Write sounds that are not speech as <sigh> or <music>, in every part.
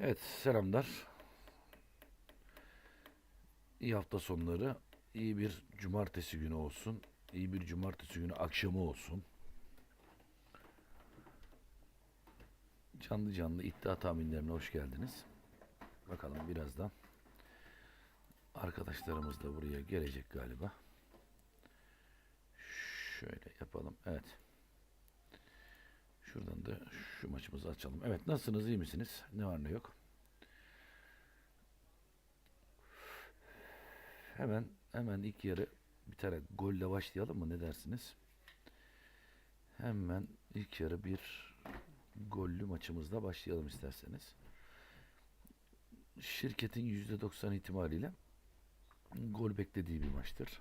Evet, selamlar. İyi hafta sonları, iyi bir cumartesi günü olsun. İyi bir cumartesi günü akşamı olsun. Canlı canlı iddia tahminlerine hoş geldiniz. Bakalım birazdan arkadaşlarımız da buraya gelecek galiba. Şöyle yapalım. Evet. Şuradan da şu maçımızı açalım. Evet nasılsınız iyi misiniz? Ne var ne yok. Hemen hemen ilk yarı bir tane golle başlayalım mı ne dersiniz? Hemen ilk yarı bir gollü maçımızla başlayalım isterseniz. Şirketin %90 ihtimaliyle gol beklediği bir maçtır.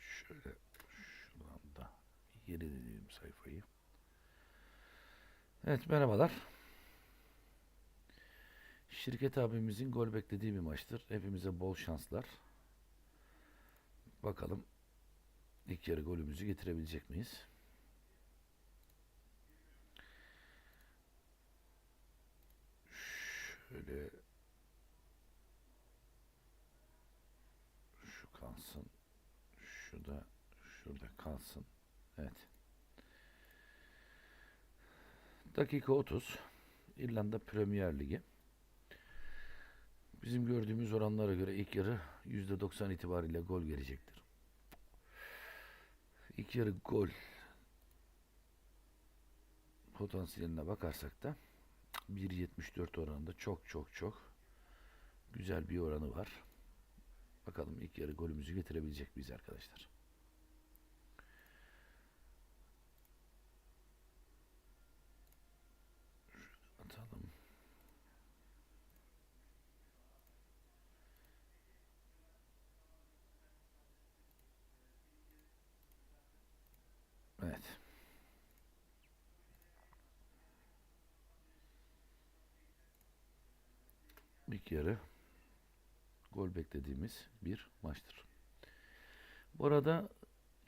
Şöyle şuradan da yeri sayfayı. Evet merhabalar. Şirket abimizin gol beklediği bir maçtır. Hepimize bol şanslar. Bakalım ilk yarı golümüzü getirebilecek miyiz? Şöyle şu kalsın. Şu da şurada kalsın. Evet. Dakika 30. İrlanda Premier Ligi. Bizim gördüğümüz oranlara göre ilk yarı %90 itibariyle gol gelecektir. İlk yarı gol potansiyeline bakarsak da 1.74 oranında çok çok çok güzel bir oranı var. Bakalım ilk yarı golümüzü getirebilecek miyiz arkadaşlar? Atalım. Evet. İlk yarı gol beklediğimiz bir maçtır. Bu arada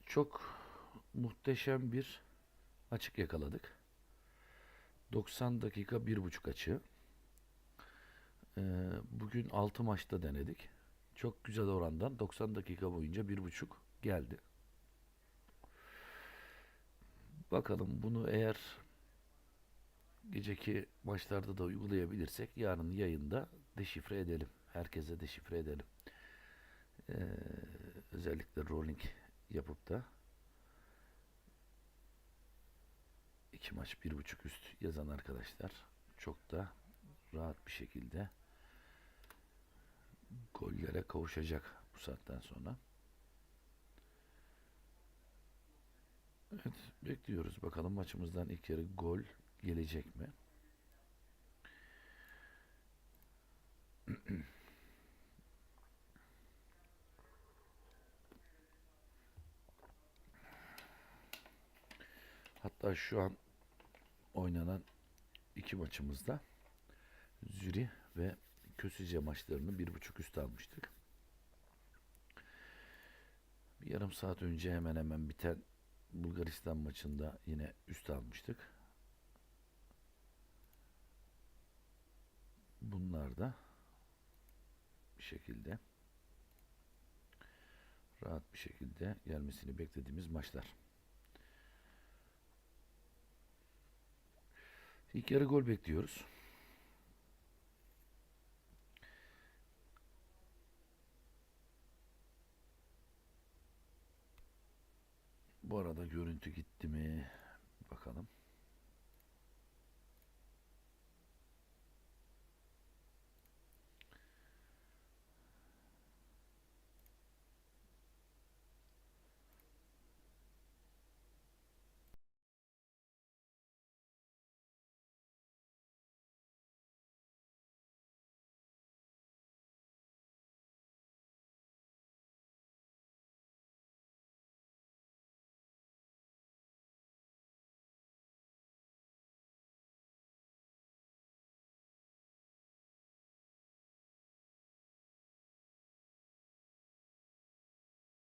çok muhteşem bir açık yakaladık. 90 dakika 1.5 açığı. Ee, bugün 6 maçta denedik. Çok güzel orandan 90 dakika boyunca 1.5 geldi. Bakalım bunu eğer geceki maçlarda da uygulayabilirsek yarın yayında deşifre edelim. Herkese deşifre edelim. Ee, özellikle rolling yapıp da iki maç bir buçuk üst yazan arkadaşlar çok da rahat bir şekilde gollere kavuşacak bu saatten sonra. Evet bekliyoruz bakalım maçımızdan ilk yarı gol gelecek mi? <clears throat> Hatta şu an oynanan iki maçımızda Züri ve Kösüce maçlarını bir buçuk üst almıştık. Bir yarım saat önce hemen hemen biten Bulgaristan maçında yine üst almıştık. Bunlar da bir şekilde rahat bir şekilde gelmesini beklediğimiz maçlar. İlk yarı gol bekliyoruz. Bu arada görüntü gitti mi? Bakalım.